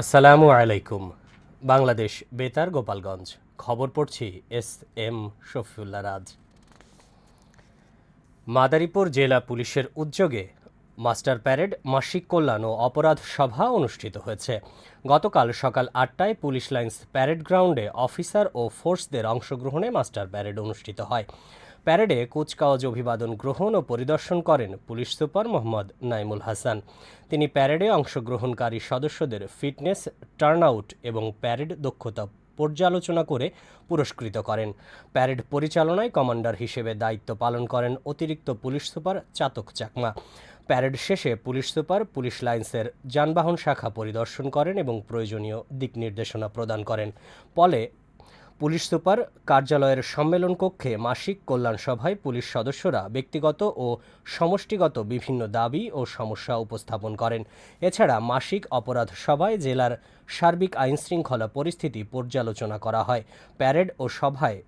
আসসালামু আলাইকুম, বাংলাদেশ বেতার, গোপালগঞ্জ। খবর পড়ছি এস এম শফিউল্লাহ রাজ। মাদারীপুর জেলা পুলিশের উদ্যোগে মাস্টার প্যারেড, মাসিক কল্যাণ ও অপরাধ সভা অনুষ্ঠিত হয়েছে। গতকাল সকাল আটটায় পুলিশ লাইন্স প্যারেড গ্রাউন্ডে অফিসার ও ফোর্সদের অংশগ্রহণে মাস্টার প্যারেড অনুষ্ঠিত হয়। প্যারেডে কুচকাওয়াজ অভিবাদন গ্রহণ ও পরিদর্শন করেন পুলিশ সুপার মোহাম্মদ নাইমুল হাসান। তিনি প্যারেডে অংশগ্রহণকারী সদস্যদের ফিটনেস, টার্নআউট এবং প্যারেড দক্ষতা পর্যালোচনা করে পুরস্কৃত করেন। প্যারেড পরিচালনায় কমান্ডার হিসেবে দায়িত্ব পালন করেন অতিরিক্ত police super Chatak Chakma. Parade শেষে পুলিশ সুপার পুলিশ লাইন্সের যানবাহন শাখা পরিদর্শন করেন এবং প্রয়োজনীয় দিক নির্দেশনা প্রদান করেন। ফলে পুলিশ সুপার কার্যালয়ের সম্মেলন কক্ষে মাসিক কল্যাণ সভায় পুলিশ সদস্যরা ব্যক্তিগত ও সমষ্টিগত বিভিন্ন দাবি ও সমস্যা উপস্থাপন করেন। এছাড়া মাসিক অপরাধ সভায় জেলার সার্বিক আইনশৃঙ্খলা পরিস্থিতি পর্যালোচনা করা হয়। প্যারেড ও সভায়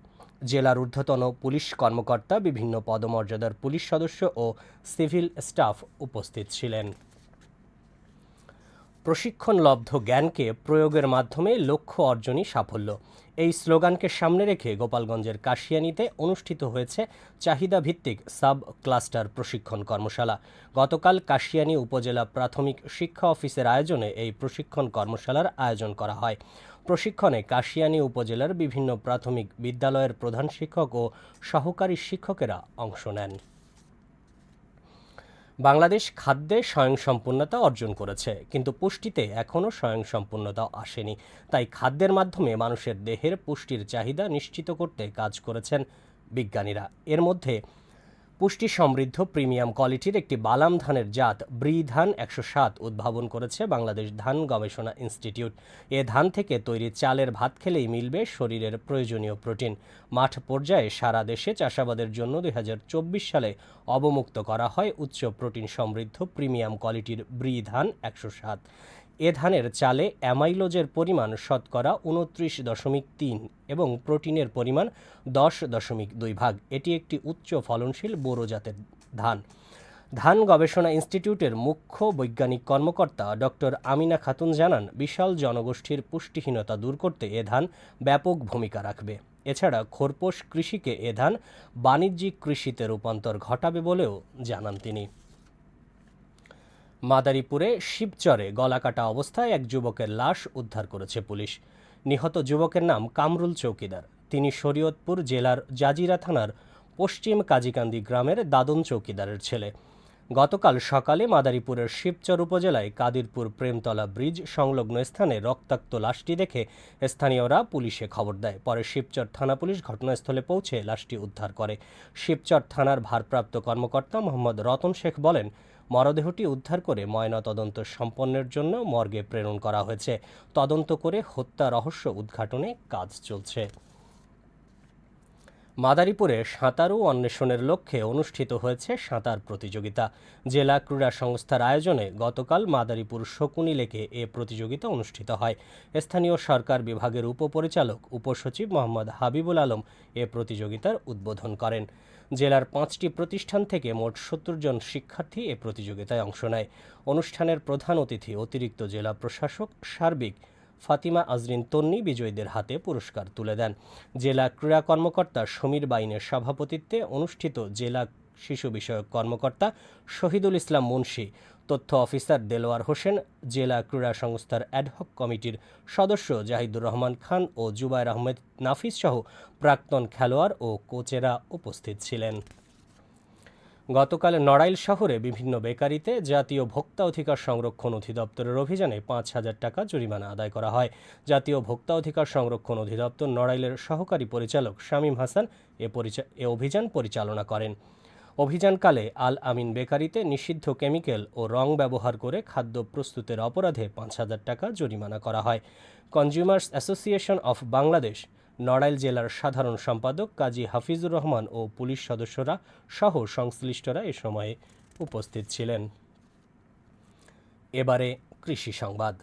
জেলার ঊর্ধ্বতন পুলিশ কর্মকর্তা, বিভিন্ন পদমর্যাদার পুলিশ সদস্য ও সিভিল স্টাফ উপস্থিত ছিলেন। প্রশিক্ষণলব্ধ জ্ঞানকে প্রয়োগের মাধ্যমে লক্ষ্য অর্জনই সাফল্য। এই স্লোগানকে সামনে রেখে গোপালগঞ্জের কাশিয়ানীতে অনুষ্ঠিত হয়েছে চাহিদা ভিত্তিক সাব ক্লাস্টার প্রশিক্ষণ কর্মশালা। গতকাল কাশিয়ানী উপজেলা প্রাথমিক শিক্ষা অফিসের আয়োজনে এই প্রশিক্ষণ কর্মশালার আয়োজন করা হয়। প্রশিক্ষণে কাশিয়ানী উপজেলার বিভিন্ন প্রাথমিক বিদ্যালয়ের প্রধান শিক্ষক ও সহকারী শিক্ষকেরা অংশ নেন। বাংলাদেশ খাদ্যে স্বয়ংসম্পূর্ণতা অর্জন করেছে, কিন্তু পুষ্টিতে এখনও স্বয়ংসম্পূর্ণতা আসেনি। তাই খাদ্যের মাধ্যমে মানুষের দেহের পুষ্টির চাহিদা নিশ্চিত করতে কাজ করেছেন বিজ্ঞানীরা। এর মধ্যে পুষ্টি সমৃদ্ধ প্রিমিয়াম কোয়ালিটির একটি বালাম ধানের জাত ব্রি ধান একশো সাত উদ্ভাবন করেছে বাংলাদেশ ধান গবেষণা ইনস্টিটিউট। এ ধান থেকে তৈরি চালের ভাত খেলেই মিলবে শরীরের প্রয়োজনীয় প্রোটিন। মাঠ পর্যায়ে সারা দেশে চাষাবাদের জন্য দুই হাজার চব্বিশ সালে অবমুক্ত করা হয় উচ্চ প্রোটিন সমৃদ্ধ প্রিমিয়াম কোয়ালিটির ব্রি ধান একশো সাত। এ ধানের চালে অ্যামাইলোজের পরিমাণ শতকরা উনত্রিশ দশমিক তিন এবং প্রোটিনের পরিমাণ দশ দশমিক দুই ভাগ। এটি একটি উচ্চ ফলনশীল বোরো জাতের ধান। ধান গবেষণা ইনস্টিটিউটের মুখ্য বৈজ্ঞানিক কর্মকর্তা ডক্টর আমিনা খাতুন জানান, বিশাল জনগোষ্ঠীর পুষ্টিহীনতা দূর করতে এ ধান ব্যাপক ভূমিকা রাখবে। এছাড়া খোরপোশ কৃষিকে এ ধান বাণিজ্যিক কৃষিতে রূপান্তর ঘটাবে বলেও জানান তিনি। মাদারীপুরে শিবচরে গলাকাটা অবস্থায় এক যুবকের লাশ উদ্ধার করেছে পুলিশ। নিহত যুবকের নাম কামরুল চৌকিদার। তিনি শরীয়তপুর জেলার জাজিরা থানার পশ্চিম কাজীকান্দি গ্রামের দাদন চৌকিদারের ছেলে। গতকাল সকালে মাদারীপুরের শিবচর উপজেলায় কাদিরপুর প্রেমতলা ব্রিজ সংলগ্ন স্থানে রক্তাক্ত লাশটি দেখে স্থানীয়রা পুলিশে খবর দেয়। পরে শিবচর থানা পুলিশ ঘটনাস্থলে পৌঁছে লাশটি উদ্ধার করে। শিবচর থানার ভারপ্রাপ্ত কর্মকর্তা মোহাম্মদ রতন শেখ বলেন মরদেহটি উদ্ধার করে ময়নাতদন্ত সম্পন্নের জন্য মর্গে প্রেরণ করা হয়েছে। তদন্ত করে হত্যা রহস্য উদ্ঘাটনে কাজ চলছে। মাদারীপুরে সাঁতারু অন্বেষণের লক্ষ্যে অনুষ্ঠিত হয়েছে সাঁতার প্রতিযোগিতা। জেলা ক্রীড়া সংস্থার আয়োজনে গতকাল মাদারীপুর শকুনি লেকে এ প্রতিযোগিতা অনুষ্ঠিত হয়। স্থানীয় সরকার বিভাগের উপপরিচালক, উপসচিব মোহাম্মদ হাবিবুল আলম এ প্রতিযোগিতার উদ্বোধন করেন। জেলার পাঁচটি প্রতিষ্ঠান থেকে মোট সত্তর জন শিক্ষার্থী এ প্রতিযোগিতায় অংশ নেয়। অনুষ্ঠানের প্রধান অতিথি অতিরিক্ত জেলা প্রশাসক সার্বিক ফাতিমা আজরিন তন্নি বিজয়ীদের হাতে পুরস্কার তুলে দেন। জেলা ক্রীড়া কর্মকর্তা সমীর বাইনের সভাপতিত্বে অনুষ্ঠিত জেলা শিশু বিষয়ক কর্মকর্তা শহীদুল ইসলাম মুন্সি, তথ্য অফিসার দেলোয়ার হোসেন, জেলা ক্রীড়া সংস্থার অ্যাডহক কমিটির সদস্য জাহিদুর রহমান খান ও জুবাইর আহমেদ নাফিস সহ প্রাক্তন খেলোয়াড় ও কোচেরা উপস্থিত ছিলেন। গতকাল নড়াইল শহরে বিভিন্ন বেকারিতে জাতীয় ভোক্তা অধিকার সংরক্ষণ অধিদপ্তরের অভিযানে পাঁচ হাজার টাকা জরিমানা আদায় করা হয়। জাতীয় ভোক্তা অধিকার সংরক্ষণ অধিদপ্তর নড়াইলের সহকারী পরিচালক শামীম হাসান এ অভিযান পরিচালনা করেন। অভিযানকালে আল আমিন বেকারিতে নিষিদ্ধ কেমিক্যাল ও রং ব্যবহার করে খাদ্য প্রস্তুতের অপরাধে পাঁচ হাজার টাকা জরিমানা করা হয়। Consumers association of Bangladesh, Narail জেলার সাধারণ সম্পাদক কাজী হাফিজুর রহমান ও পুলিশ সদস্যরা সহ সংশ্লিষ্টরা এ সময়ে উপস্থিত ছিলেন। এবারে কৃষি সংবাদ।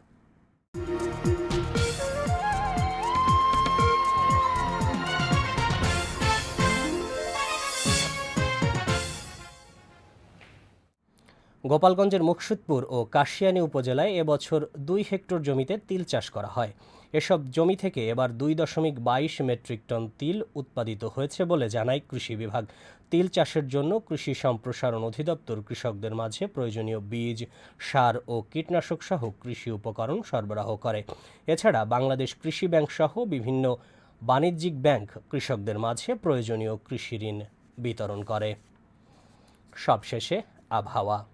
গোপালগঞ্জের মুকসুদপুর ও কাশিয়ানী উপজেলায় এবছর দুই হেক্টর জমিতে তিল চাষ করা হয়। এসব জমি থেকে এবার দুই দশমিক বাইশ মেট্রিক টন তিল উৎপাদিত হয়েছে বলে জানায় কৃষি বিভাগ। তিল চাষের জন্য কৃষি সম্প্রসারণ অধিদপ্তর কৃষকদের মাঝে প্রয়োজনীয় বীজ, সার ও কীটনাশক সহ কৃষি উপকরণ সরবরাহ করে। এছাড়া বাংলাদেশ কৃষি ব্যাংক সহ বিভিন্ন বাণিজ্যিক ব্যাংক কৃষকদের মাঝে প্রয়োজনীয় কৃষি ঋণ বিতরণ করে। সবশেষে আবহাওয়া।